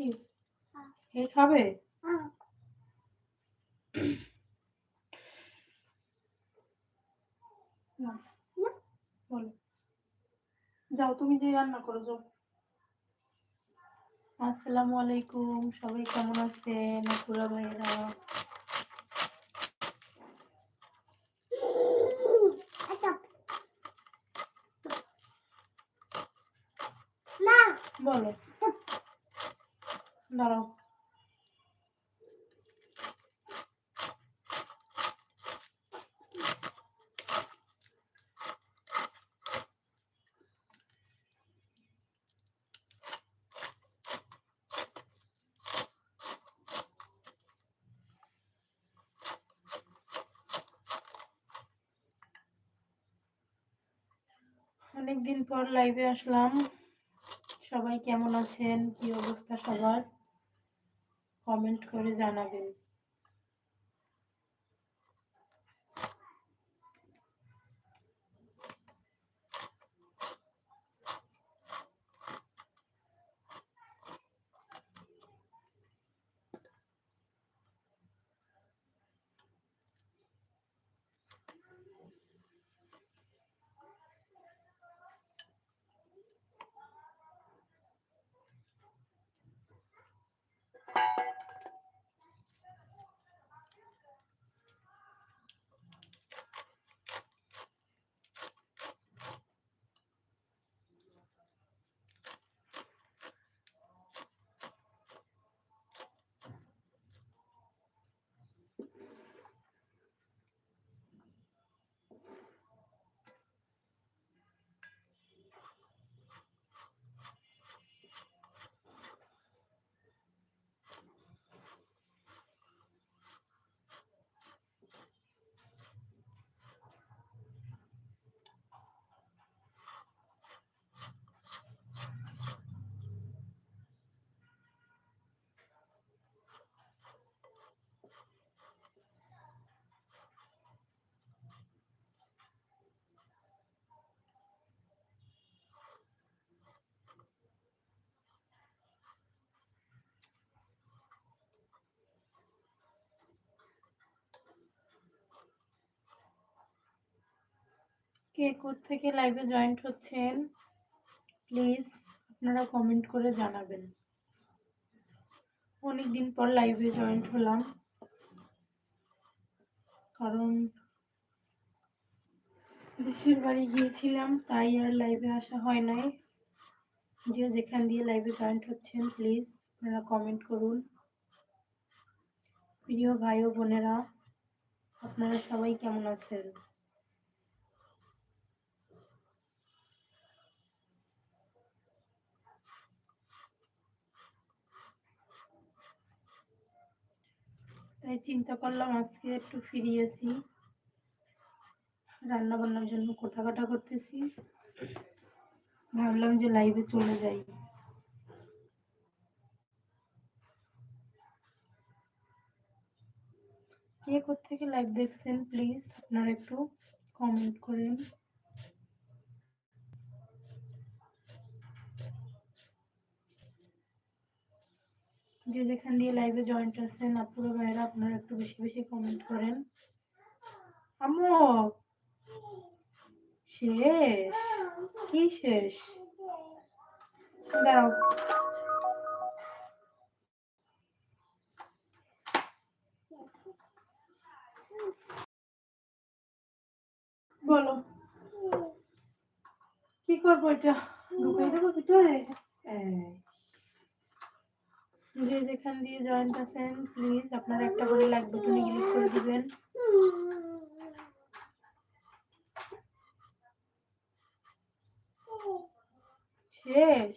কি? এই খাবে? না। বলো। যাও তুমি যে রান্না করো যাও আসসালামু আলাইকুম। সবাই কেমন আছেন? আপুরা ভাইয়েরা? বলো। দাঁড়াও অনেকদিন পর লাইভে আসলাম। সবাই কেমন আছেন? কি অবস্থা সবার? কমেন্ট করে জানাবেন। কে থেকে লাইভে জয়েন্ট হচ্ছেন প্লিজ আপনারা কমেন্ট করে জানাবেন। অনেক দিন পর লাইভে জয়েন্ট হলাম। কারণ দেশের বাড়ি গিয়েছিলাম, তাই আর লাইভে আসা হয় নাই। যে যেখান দিয়ে লাইভে জয়েন্ট হচ্ছেন প্লিজ আপনারা কমেন্ট করুন। প্রিয় ভাই ও বোনেরা, আপনারা সবাই কেমন আছেন? তাই চিন্তা করলাম আজকে একটু ফিরিয়েছি রান্না বান্নার জন্য কোটা কাটা করতেছি। ভাবলাম যে লাইভে চলে যাই। কে থেকে লাইভ দেখছেন প্লিজ আপনারা একটু কমেন্ট করেন। যে যেখান দিয়ে লাইভে জয়েন্ট আছেন, আপুরো ভাইরা আপনারা একটু বেশি বেশি কমেন্ট করেন। আম্মু, শেষ? কি শেষ? দাঁড়াও। বলো। কি করব এটা? ঢুকাই দেবো ভিতরে? যে যেখান দিয়ে জয়েন্ট আছেন প্লিজ আপনারা একটা করে লাইক বাটনে ক্লিক করে দিবেন। শেষ।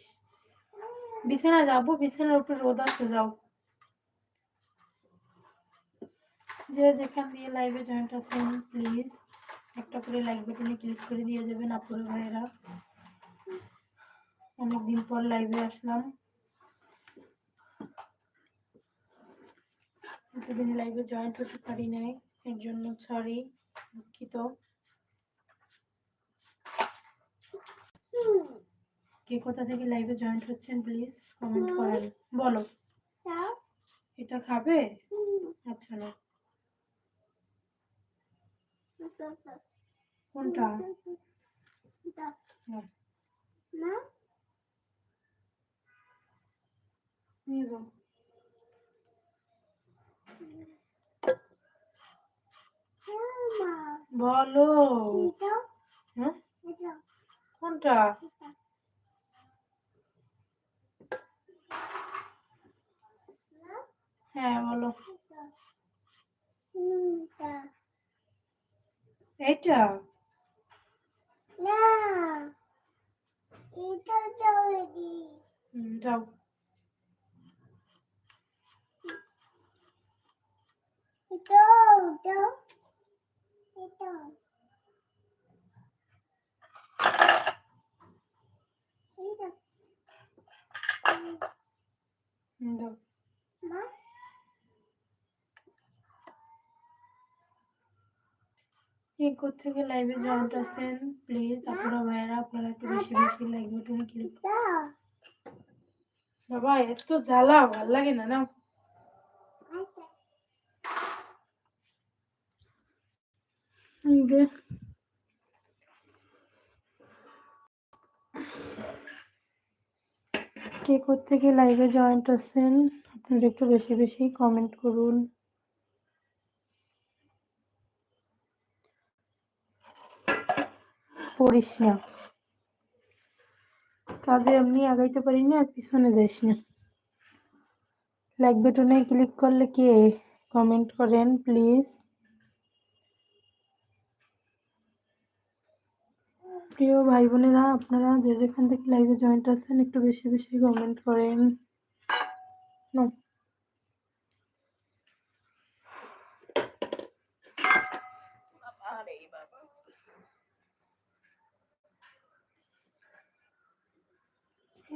বিছানা যাব, বিছানার উপরে রোদ আছে, যাও। যে যেখান দিয়ে লাইভে জয়েন্ট আছেন প্লিজ একটা করে লাইক বাটনে ক্লিক করে দিয়ে যাবেন আপুরে ভাইয়েরা। অনেকদিন পর লাইভে আসলাম। এতদিন লাইভে জয়েন্ট হতে পারি নাই এর জন্য সরি দুঃখিত। কে কোথা থেকে লাইভে জয়েন্ট হচ্ছেন প্লিজ কমেন্ট করেন। বলো। এটা খাবে? আচ্ছা না। কোনটা? নিয়ে যাও বলো। হ্যাঁ? কোনটা? হ্যাঁ বলো। এইটা? হুম, যাও হুম, যাও কে থেকে লাইভে জয়েন্ট আছেন প্লিজ আপনারা ভাইয়েরা আপনারা একটু বেশি বেশি লাইক বাটনে ক্লিক বাবা এত জ্বালা ভালো লাগে না না এই যে কে থেকে লাইভে জয়েন্ট আছেন আপনারা একটু বেশি বেশি কমেন্ট করুন। পড়িস না কাজে এমনি আগাইতে পারি না, আর পিছনে যাইস না। লাইক বাটনে ক্লিক করলে কে? কমেন্ট করেন প্লিজ প্রিয় ভাই বোনেরা আপনারা যে যেখান থেকে লাইভে জয়েন্ট আছেন, একটু বেশি বেশি কমেন্ট করেন।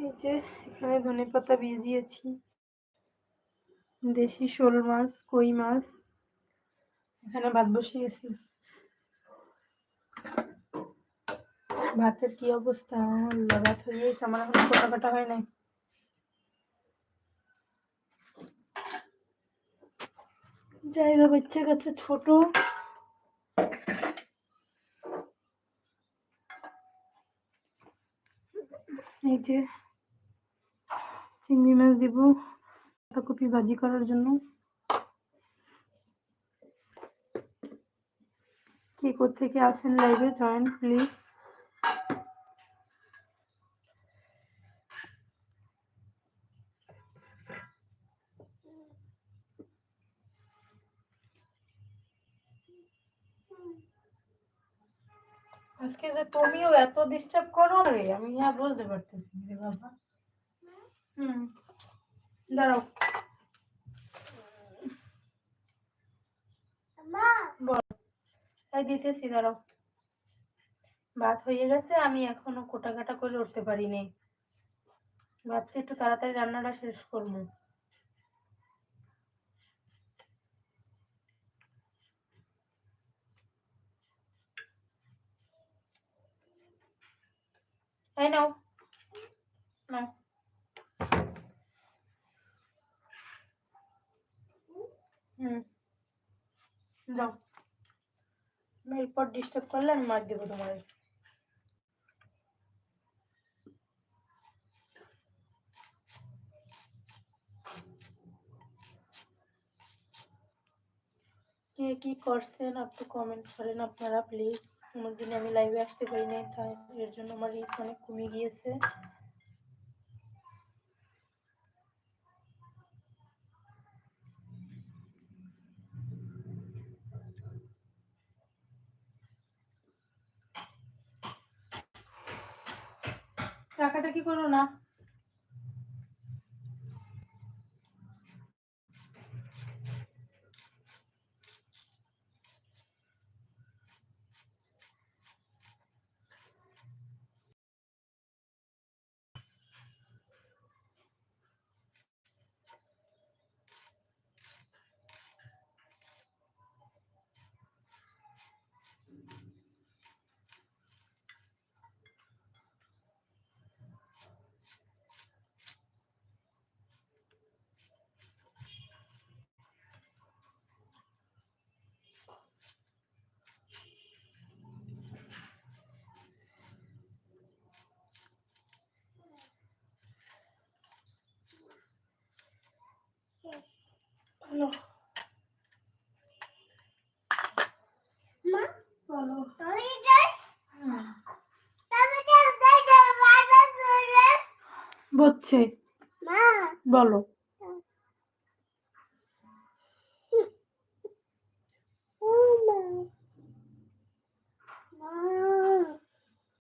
এই যে, এখানে ধনে পাতা ভিজিয়েছি। দেশি শোল মাছ, কই মাছ। এখানে ভাত বসিয়েছি। ভাতের কি অবস্থা? আল্লাহ ভাত হয়ে গেছে, আমার এখন কোটা কাটা হয় নাই। জায়গা বাচ্চা কাছে ছোট। এই যে চিংড়ি মাছ দিব পাতাকপি ভাজি করার জন্য। কে থেকে আসেন লাইভে জয়েন প্লিজ আজকে যে তুমিও এত ডিস্টার্ব করো রে আমি আর বুঝতে পারতেছি রে বাবা। হুম দাঁড়াও। তাই দিতেছি দাঁড়াও। ভাত হয়ে গেছে আমি এখনও কোটা কাটা করে উঠতে পারিনি। ভাবছি একটু তাড়াতাড়ি রান্নাটা শেষ করব। এই নাও নাও হুম যাও আমি এরপর ডিস্টার্ব করলে আমি মার দেবো তোমার কে কি করছেন একটু কমেন্ট করেন আপনারা প্লিজ দিনে আমি লাইভে আসতে পারি নাই, তাই এর জন্য আমার রিচ অনেক কমে গিয়েছে। টাকাটা কি করো না? বলো বলো বলো।